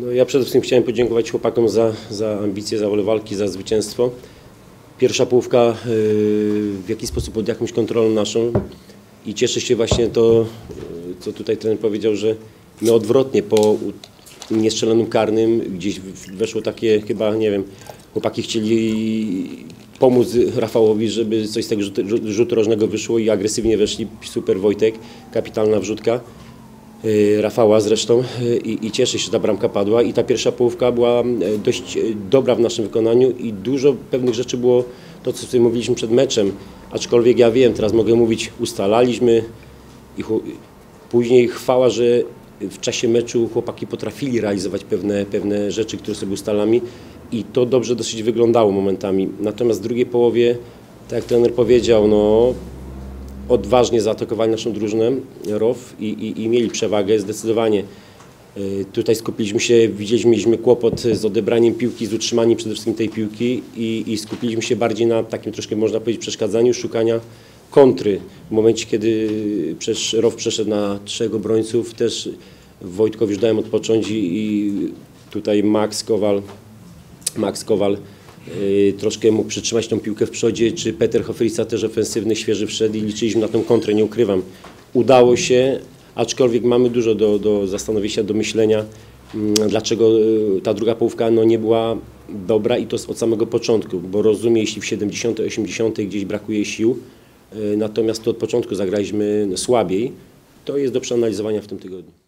No, ja przede wszystkim chciałem podziękować chłopakom za, za ambicje, za wolę walki, za zwycięstwo. Pierwsza połówka yy, w jakiś sposób pod jakąś kontrolą naszą i cieszę się właśnie to, yy, co tutaj trener powiedział, że my odwrotnie po niestrzelonym karnym gdzieś weszło takie chyba, nie wiem, chłopaki chcieli pomóc Rafałowi, żeby coś z tego rzutu rożnego wyszło i agresywnie weszli. Super Wojtek, kapitalna wrzutka. Y, Rafała zresztą y, i, i cieszę się, że ta bramka padła i ta pierwsza połówka była y, dość dobra w naszym wykonaniu i dużo pewnych rzeczy było to, co sobie mówiliśmy przed meczem, aczkolwiek ja wiem, teraz mogę mówić, ustalaliśmy i później chwała, że w czasie meczu chłopaki potrafili realizować pewne, pewne rzeczy, które sobie ustalami i to dobrze dosyć wyglądało momentami. Natomiast w drugiej połowie, tak jak trener powiedział, no odważnie zaatakowali naszą drużynę ROW i, i, i mieli przewagę zdecydowanie. Y, Tutaj skupiliśmy się, widzieliśmy, mieliśmy kłopot z odebraniem piłki, z utrzymaniem przede wszystkim tej piłki i, i skupiliśmy się bardziej na takim troszkę, można powiedzieć, przeszkadzaniu, szukania kontry. W momencie, kiedy przecież ROW przeszedł na trzech obrońców, też Wojtkowi już dałem odpocząć i, i tutaj Max Kowal Max Kowal troszkę mógł przytrzymać tą piłkę w przodzie, czy Peter Hofrica też ofensywny, świeży wszedł i liczyliśmy na tą kontrę, nie ukrywam. Udało się, aczkolwiek mamy dużo do, do zastanowienia, do myślenia, mm, dlaczego y, ta druga połówka no, nie była dobra i to od samego początku, bo rozumiem, jeśli w 70., 80. gdzieś brakuje sił, y, natomiast to od początku zagraliśmy słabiej, to jest do przeanalizowania w tym tygodniu.